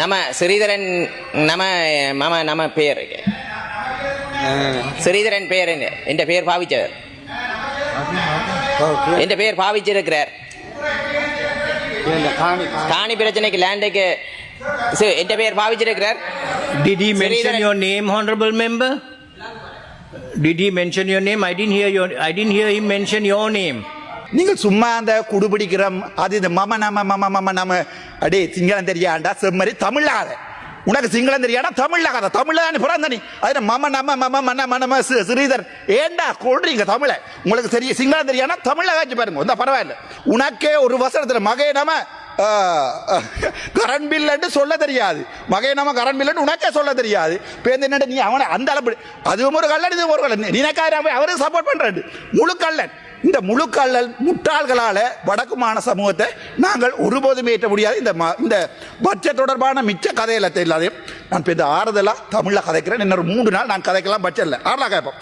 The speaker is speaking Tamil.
நம்ம ஸ்ரீதரன் நம்ம மாம நம்ம பேர் ஸ்ரீதரன் பேர் என் பேர் பாவிச்சவர் என் பேர் பாவிச்சிருக்கிறார் காணி பிரச்சனைக்கு லேண்டுக்கு என் பேர் பாவிச்சிருக்கிறார் Did he mention your name, honorable member? Did he mention your name? I didn't hear your. I didn't hear him mention your name. நீங்கள் சும்மா அந்த குடுபிடிக்கிறோம். அது இந்த மம நம மம மம நம. அடே சிங்களம் தெரியாண்டா செம்மறி தமிழாத. உனக்கு சிங்களம் தெரியாடா தமிழாகாத. தமிழ் தானே. பிறந்த நீ அது மம நம மம மன மனம ஸ்ரீதர் சிறீதர். ஏண்டா கொள்றீங்க தமிழை? உங்களுக்கு தெரிய சிங்களம் தெரியாடா தமிழ காய்ச்சி பாருங்க. இந்த பரவாயில்ல. உனக்கே ஒரு வசனத்தில் மகை நம கரண்ட் பில்லுன்னு சொல்ல தெரியாது. மகை நம்ம கரண்ட் பில்லுன்னு உனக்கே சொல்ல தெரியாது. பேருந்து என்னடா நீ அவனை அந்த அளவு அதுவும் ஒரு கல்லன் இதுவும் ஒரு கல்லன் நினைக்காத அவருக்கு சப்போர்ட் பண்றாரு. முழு கல்லன் இந்த முழுக்கல்லல் முட்டாள்களால் வடக்கு மாண சமூகத்தை நாங்கள் ஒருபோதும் ஏற்ற முடியாது. இந்த ம- இந்த பட்ஜெட் தொடர்பான மிச்ச கதையில தெரியாதையும் நான் இப்போ இந்த ஆறுதலாக தமிழில் கதைக்கிறேன். இன்னொரு மூன்று நாள் நான் கதைக்கலாம் பட்ஜெட்டில் ஆறுதலாக கேட்போம்